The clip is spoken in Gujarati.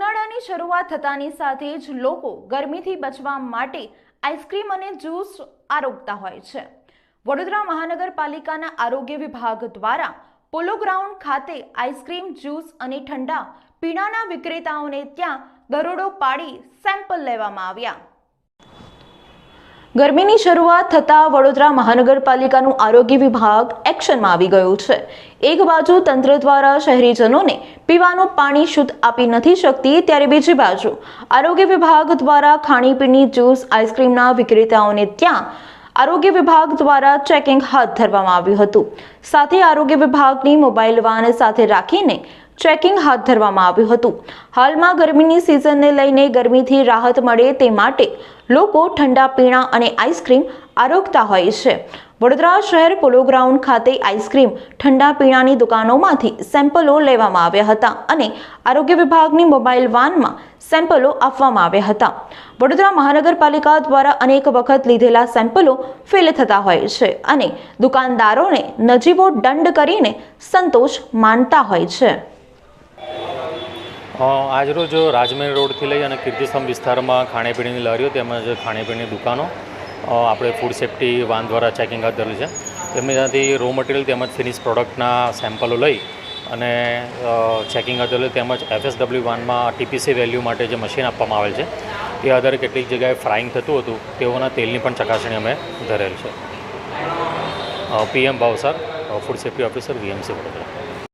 ઉનાળાની શરૂઆત થતાની સાથે જ લોકો ગરમીથી બચવા માટે આઈસ્ક્રીમ અને જ્યુસ આરોગતા હોય છે. વડોદરા મહાનગરપાલિકાના આરોગ્ય વિભાગ દ્વારા પોલો ગ્રાઉન્ડ ખાતે આઈસ્ક્રીમ, જ્યુસ અને ઠંડા પીણાના વિક્રેતાઓને ત્યાં દરોડો પાડી સેમ્પલ લેવામાં આવ્યા. ગરમીની શરૂઆત થતાં વડોદરા મહાનગરપાલિકાનું આરોગ્ય વિભાગ એક્શનમાં આવી ગયું છે. એક બાજુ તંત્ર દ્વારા શહેરીજનોને પીવાનું પાણી શુદ્ધ આપી નથી શકતી, ત્યારે બીજી બાજુ આરોગ્ય વિભાગ દ્વારા ખાણીપીણી, જ્યુસ, આઈસ્ક્રીમના વિક્રેતાઓને ત્યાં આરોગ્ય વિભાગ દ્વારા ચેકિંગ હાથ ધરવામાં આવ્યું હતું. સાથે આરોગ્ય વિભાગની મોબાઈલ વાન સાથે રાખીને ચેકિંગ હાથ ધરવામાં આવ્યું હતું. હાલમાં ગરમીની સિઝનને લઈને ગરમીથી રાહત મળે તે માટે લોકો ઠંડા પીણા અને આઈસ્ક્રીમ આરોગતા હોય છે. વડોદરા શહેર પોલો ગ્રાઉન્ડ ખાતે આઈસ્ક્રીમ ઠંડા પીણાની દુકાનોમાંથી સેમ્પલો લેવામાં આવ્યા હતા અને આરોગ્ય વિભાગની મોબાઈલ વાનમાં સેમ્પલો આપવામાં આવ્યા હતા. વડોદરા મહાનગરપાલિકા દ્વારા અનેક વખત લીધેલા સેમ્પલો ફેલ થતા હોય છે અને દુકાનદારોને નજીવો દંડ કરીને સંતોષ માનતા હોય છે. આજરોજ રાજમહેલ રોડથી લઈ અને કીર્તિસ્તંભ વિસ્તારમાં ખાણીપીણીની લારીઓ તેમજ ખાણીપીણીની દુકાનો આપણે ફૂડ સેફ્ટી વાન દ્વારા ચેકિંગ હાથ ધરેલું છે. તેમની ત્યાંથી રો મટીરિયલ તેમજ ફિનિશ પ્રોડક્ટના સેમ્પલો લઈ અને ચેકિંગ હાથ ધરેલું તેમજ એફએસડબલ્યુ વાનમાં ટીપીસી વેલ્યુ માટે જે મશીન આપવામાં આવેલ છે, એ આધારે કેટલીક જગ્યાએ ફ્રાઈંગ થતું હતું, તેઓના તેલની પણ ચકાસણી અમે ધરેલ છે. PM Bhavsar food safety officer VMC Vadodara.